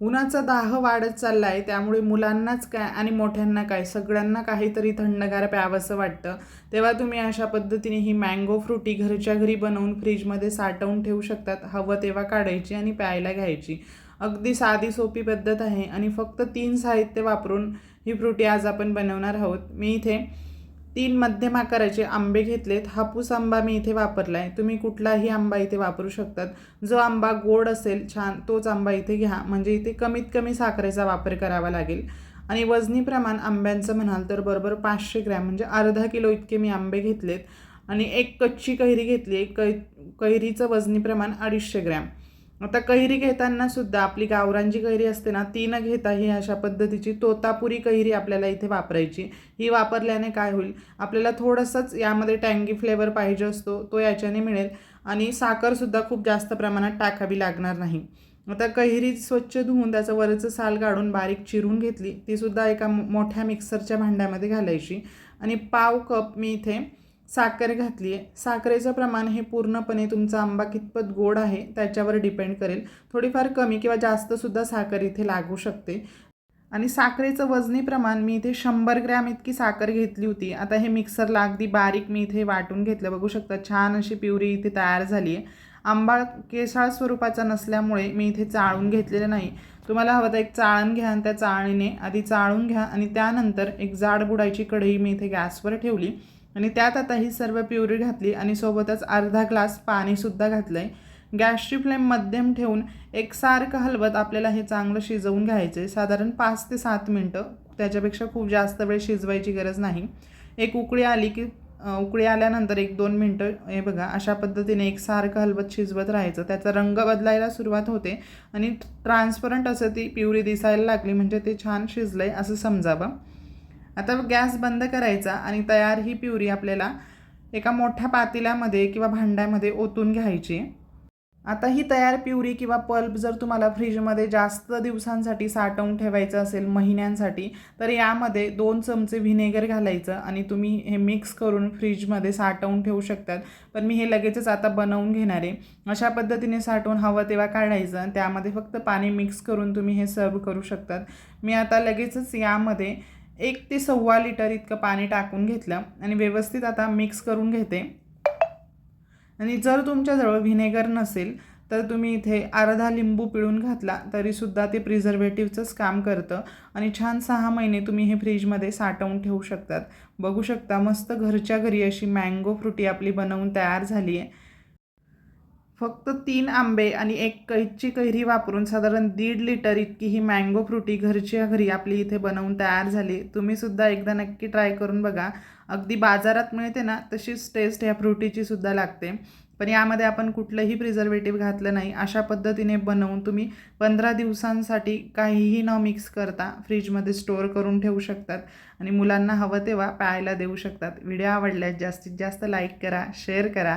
उन्हाचा दाह वाढत चालला आहे त्यामुळे मुलांनाच काय आणि मोठ्यांना काय सगळ्यांना काहीतरी थंडगार प्यावंसं वाटतं. तेव्हा तुम्ही अशा पद्धतीने ही मँगो फ्रुटी घरच्या घरी बनवून फ्रीजमध्ये साठवून ठेवू शकतात. हवं तेव्हा काढायची आणि प्यायला घ्यायची. अगदी साधी सोपी पद्धत आहे आणि फक्त तीन साहित्य वापरून ही फ्रुटी आज आपण बनवणार आहोत. मी इथे तीन मध्यम आकाराचे आंबे घेतलेत. हापूस आंबा मी इथे वापरला आहे तुम्ही कुठलाही आंबा इथे वापरू शकतात. जो आंबा गोड असेल छान तोच आंबा इथे घ्या. म्हणजे इथे कमीत कमी साखरेचा वापर करावा लागेल. आणि वजनी प्रमाण आंब्यांचं म्हणाल तर बरोबर पाचशे ग्रॅम म्हणजे अर्धा किलो इतके मी आंबे घेतलेत. आणि एक कच्ची कैरी घेतली आहे. कै कैरीचं वजनी प्रमाण अडीचशे ग्रॅम. आता कैरी घेताना सुद्धा आपली गावरांची कैरी असते ना ती न घेता ही अशा पद्धतीची तोतापुरी कैरी आपल्याला इथे वापरायची. ही वापरल्याने काय होईल? आपल्याला थोडंसंच यामध्ये टँगी फ्लेवर पाहिजे असतो तो याच्याने मिळेल. आणि साखरसुद्धा खूप जास्त प्रमाणात टाकावी लागणार नाही. आता कैरी स्वच्छ धुवून त्याचं वरचं साल काढून बारीक चिरून घेतली तीसुद्धा एका मोठ्या मिक्सरच्या भांड्यामध्ये घालायची. आणि पाव कप मी इथे साखर घातली आहे साखरेचं प्रमाण हे पूर्णपणे तुमचा आंबा कितपत गोड आहे त्याच्यावर डिपेंड करेल. थोडीफार कमी किंवा जास्तसुद्धा साखर इथे लागू शकते. आणि साखरेचं वजनी प्रमाण मी इथे शंभर ग्रॅम इतकी साखर घेतली होती. आता हे मिक्सरला अगदी बारीक मी इथे वाटून घेतलं. बघू शकता छान अशी पिवरी इथे तयार झाली आहे आंबा केसाळ स्वरूपाचा नसल्यामुळे मी इथे चाळून घेतलेलं नाही. तुम्हाला हवं तर एक चाळण घ्या आणि त्या चाळणीने आधी चाळून घ्या आणि त्यानंतर एक जाड बुडायची कढई मी इथे गॅसवर ठेवली. आणि त्यात आता ही सर्व प्युरी घातली आणि सोबतच अर्धा ग्लास पाणीसुद्धा घातलं आहे गॅसची फ्लेम मध्यम ठेवून एकसारखं हलवत आपल्याला हे चांगलं शिजवून घ्यायचं आहे साधारण पाच ते सात मिनटं. त्याच्यापेक्षा खूप जास्त वेळ शिजवायची गरज नाही. एक उकळी आली की उकळी आल्यानंतर एक दोन मिनटं हे बघा अशा पद्धतीने एकसारखं हलवत शिजवत राहायचं. त्याचा रंग बदलायला सुरुवात होते आणि ट्रान्सपरंट असं ती प्युरी दिसायला लागली म्हणजे ते छान शिजलं आहे असं समजावं. आता गॅस बंद करायचा आणि तयार ही प्युरी आपल्याला एका मोठ्या पातेल्यामध्ये किंवा भांड्यामध्ये ओतून घ्यायची. आता ही तयार प्युरी किंवा पल्प जर तुम्हाला फ्रीजमध्ये जास्त दिवसांसाठी साठवून ठेवायचं असेल महिन्यांसाठी तर यामध्ये दोन चमचे व्हिनेगर घालायचं आणि तुम्ही हे मिक्स करून फ्रीजमध्ये साठवून ठेवू शकतात. पण मी हे लगेचच आता बनवून घेणार आहे. अशा पद्धतीने साठवून हवं तेव्हा काढायचं आणि त्यामध्ये फक्त पाणी मिक्स करून तुम्ही हे सर्व करू शकतात. मी आता लगेचच यामध्ये एक ते सव्वा लिटर इतकं पाणी टाकून घेतलं आणि व्यवस्थित आता मिक्स करून घेते. आणि जर तुमच्याजवळ व्हिनेगर नसेल तर तुम्ही इथे अर्धा लिंबू पिळून घातला तरीसुद्धा ते प्रिझर्वेटिव्हचंच काम करतं आणि छान सहा महिने तुम्ही हे फ्रीजमध्ये साठवून ठेवू शकतात. बघू शकता मस्त घरच्या घरी अशी मँगो फ्रुटी आपली बनवून तयार झाली आहे फक्त तीन आंबे आणि एक कैची कैरी वापरून साधारण दीड लिटर इतकी ही मँगो फ्रुटी घरच्या घरी आपली इथे बनवून तयार झाली. तुम्हीसुद्धा एकदा नक्की ट्राय करून बघा. अगदी बाजारात मिळते ना तशीच टेस्ट ह्या फ्रुटीची सुद्धा लागते. पण यामध्ये आपण कुठलंही प्रिझर्वेटिव्ह घातलं नाही. अशा पद्धतीने बनवून तुम्ही पंधरा दिवसांसाठी काहीही न मिक्स करता फ्रीजमध्ये स्टोअर करून ठेवू शकतात. आणि मुलांना हवं तेव्हा प्यायला देऊ शकतात. व्हिडिओ आवडल्यास जास्तीत जास्त लाईक करा शेअर करा.